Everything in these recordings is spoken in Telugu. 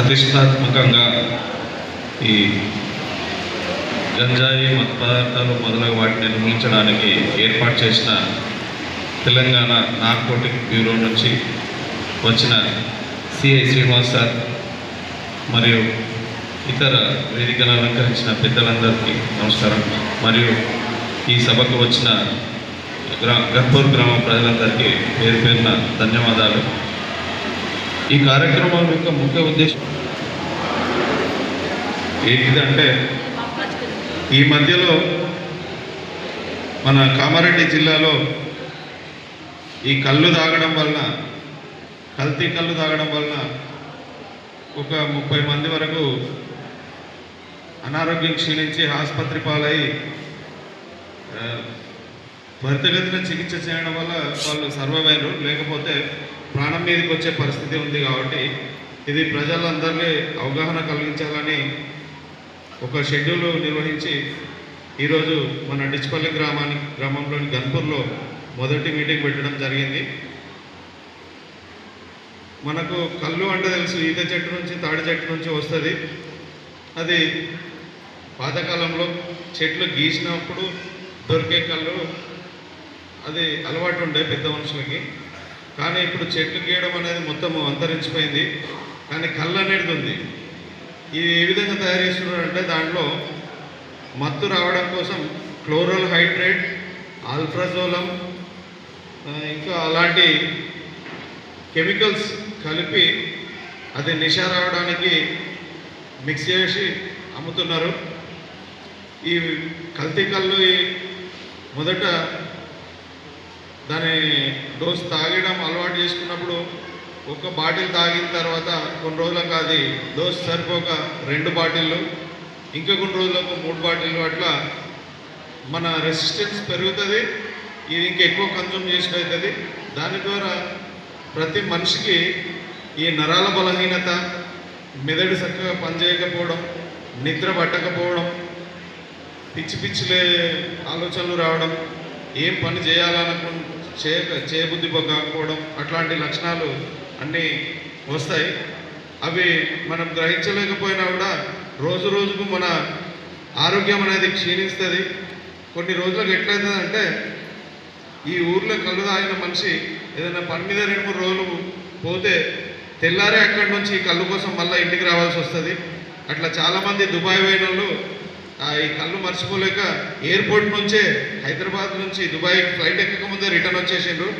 ప్రతిష్టాత్మకంగా ఈ గంజాయి మత పదార్థాలు మొదలగు వాటిని నిర్మూలించడానికి ఏర్పాటు చేసిన తెలంగాణ నార్కోటిక్ బ్యూరో నుంచి వచ్చిన సిఐ శ్రీనివాస్ సార్ మరియు ఇతర వేదికను అలంకరించిన పెద్దలందరికీ నమస్కారం. మరియు ఈ సభకు వచ్చిన గ్రా గర్పూర్ గ్రామ ప్రజలందరికీ పేరు పేరున ధన్యవాదాలు. ఈ కార్యక్రమం యొక్క ముఖ్య ఉద్దేశం ఏంటిదంటే ఈ మధ్యలో మన కామారెడ్డి జిల్లాలో ఈ కళ్ళు తాగడం వలన కల్తీ కళ్ళు తాగడం వలన ఒక ముప్పై మంది వరకు అనారోగ్యం క్షీణించి ఆసుపత్రి పాలై ఆ, చికిత్స చేయడం వల్ల వాళ్ళు సర్వైవ్ అయ్యారు లేకపోతే ప్రాణం మీదకి వచ్చే పరిస్థితి ఉంది కాబట్టి ఇది ప్రజలందరినీ అవగాహన కలిగించాలని ఒక షెడ్యూల్ నిర్వహించి ఈరోజు మన డిచ్పల్లి గ్రామానికి గ్రామంలోని గన్పూర్లో మొదటి మీటింగ్ పెట్టడం జరిగింది. మనకు కళ్ళు అంటే తెలుసు ఈత చెట్టు నుంచి తాడి చెట్టు నుంచి వస్తుంది. అది పాతకాలంలో చెట్లు గీసినప్పుడు దొరికే కళ్ళు అది అలవాటు ఉండే పెద్ద మనుషులకి. కానీ ఇప్పుడు చెట్లు గీయడం అనేది మొత్తం అంతరించిపోయింది. కానీ కళ్ళు అనేది ఉంది. ఇది ఏ విధంగా తయారు చేస్తున్నారంటే దాంట్లో మత్తు రావడం కోసం క్లోరల్ హైడ్రేట్ ఆల్ఫ్రాజోలం ఇంకా అలాంటి కెమికల్స్ కలిపి అది నిష రావడానికి మిక్స్ చేసి అమ్ముతున్నారు. ఈ కల్తీ కళ్ళు ఈ మొదట దాని డోస్ తాగడం అలవాటు చేసుకున్నప్పుడు ఒక బాటిల్ తాగిన తర్వాత కొన్ని రోజులకు అది డోస్ సరిపోక రెండు బాటిళ్ళు ఇంకా కొన్ని రోజులకు మూడు బాటిళ్ళు అట్లా మన రెసిస్టెన్స్ పెరుగుతుంది ఇది ఇంకా ఎక్కువ కన్జ్యూమ్ చేసిన అవుతుంది దాని ద్వారా ప్రతి మనిషికి ఈ నరాల బలహీనత మెదడు చక్కగా పనిచేయకపోవడం నిద్ర పట్టకపోవడం పిచ్చి పిచ్చిలే ఆలోచనలు రావడం ఏం పని చేయాలనుకు చే చేయబుద్ధి కాకపోవడం అట్లాంటి లక్షణాలు అన్నీ వస్తాయి. అవి మనం గ్రహించలేకపోయినా కూడా రోజు రోజుకు మన ఆరోగ్యం అనేది క్షీణిస్తుంది. కొన్ని రోజులకు ఎట్లయితుందంటే ఈ ఊర్లో కళ్ళు తాగిన మనిషి ఏదైనా పని మీద రెండు మూడు రోజులు పోతే తెల్లారే అక్కడి నుంచి కళ్ళు కోసం మళ్ళీ ఇంటికి రావాల్సి వస్తుంది. అట్లా చాలామంది దుబాయ్ పోయిన వాళ్ళు ఈ కళ్ళు మర్చిపోలేక ఎయిర్పోర్ట్ నుంచే హైదరాబాద్ నుంచి దుబాయ్ ఫ్లైట్ ఎక్కక ముందే రిటర్న్ వచ్చేసిండ్రు.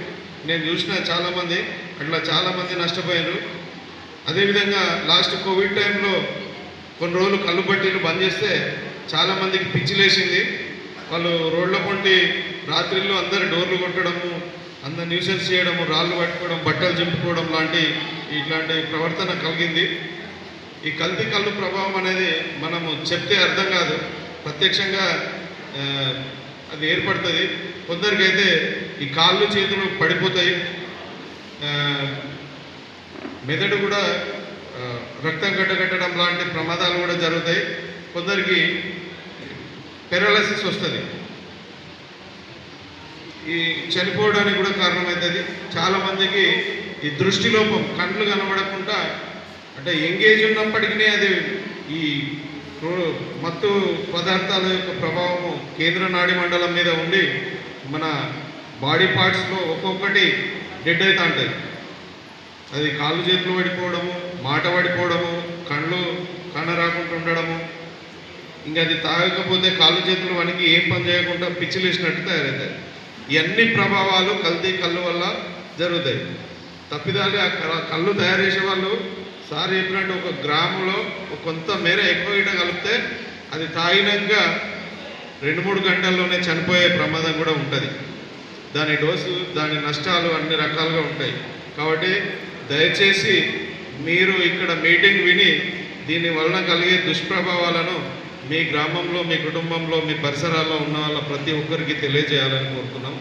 నేను చూసిన చాలామంది అట్లా చాలామంది నష్టపోయారు. అదేవిధంగా లాస్ట్ కోవిడ్ టైంలో కొన్ని రోజులు కళ్ళు పట్టీలు బంద్ చేస్తే చాలామందికి పిచ్చిలేసింది వాళ్ళు రోడ్ల పొంటి రాత్రిళ్ళు అందరు డోర్లు కొట్టడము అందరు న్యూసెన్స్ చేయడము రాళ్ళు పట్టుకోవడం బట్టలు చింపుకోవడం లాంటి ఇట్లాంటి ప్రవర్తన కలిగింది. ఈ కల్తీ కళ్ళు ప్రభావం అనేది మనము చెప్తే అర్థం కాదు. ప్రత్యక్షంగా అది ఏర్పడుతుంది. కొందరికైతే ఈ కాళ్ళు చేతులు పడిపోతాయి. మెదడు కూడా రక్తం గడ్డగట్టడం లాంటి ప్రమాదాలు కూడా జరుగుతాయి. కొందరికి పెరాలసిస్ వస్తుంది. ఈ చనిపోవడానికి కూడా కారణమవుతుంది. చాలామందికి ఈ దృష్టిలోపం కండ్లు కనబడకుండా అంటే ఎంగేజ్ ఉన్నప్పటికీ అది ఈ మత్తు పదార్థాల యొక్క ప్రభావము కేంద్ర నాడి మండలం మీద ఉండి మన బాడీ పార్ట్స్లో ఒక్కొక్కటి డెడ్ అవుతూ ఉంటుంది. అది కాళ్ళు చేతులు పడిపోవడము మాట పడిపోవడము కళ్ళు కన్న రాకుండా ఉండడము. ఇంకా అది తాగకపోతే కాళ్ళు చేతులు మనకి ఏం పని చేయకుండా పిచ్చిలేసినట్టు తయారవుతాయి. ఇవన్నీ ప్రభావాలు కల్తీ కళ్ళు వల్ల జరుగుతాయి. తప్పిదాలు ఆ కళ్ళు తయారు చేసే వాళ్ళు సార్ చెప్పినట్టు ఒక గ్రాములో ఒక కొంత మేర ఎక్కువ ఇట కలిపితే అది తాగినాక రెండు మూడు గంటల్లోనే చనిపోయే ప్రమాదం కూడా ఉంటుంది. దాని డోసు దాని నష్టాలు అన్ని రకాలుగా ఉంటాయి. కాబట్టి దయచేసి మీరు ఇక్కడ మీటింగ్ విని దీని వలన కలిగే దుష్ప్రభావాలను మీ గ్రామంలో మీ కుటుంబంలో మీ పరిసరాల్లో ఉన్న వాళ్ళ ప్రతి ఒక్కరికి తెలియజేయాలని కోరుతున్నాం.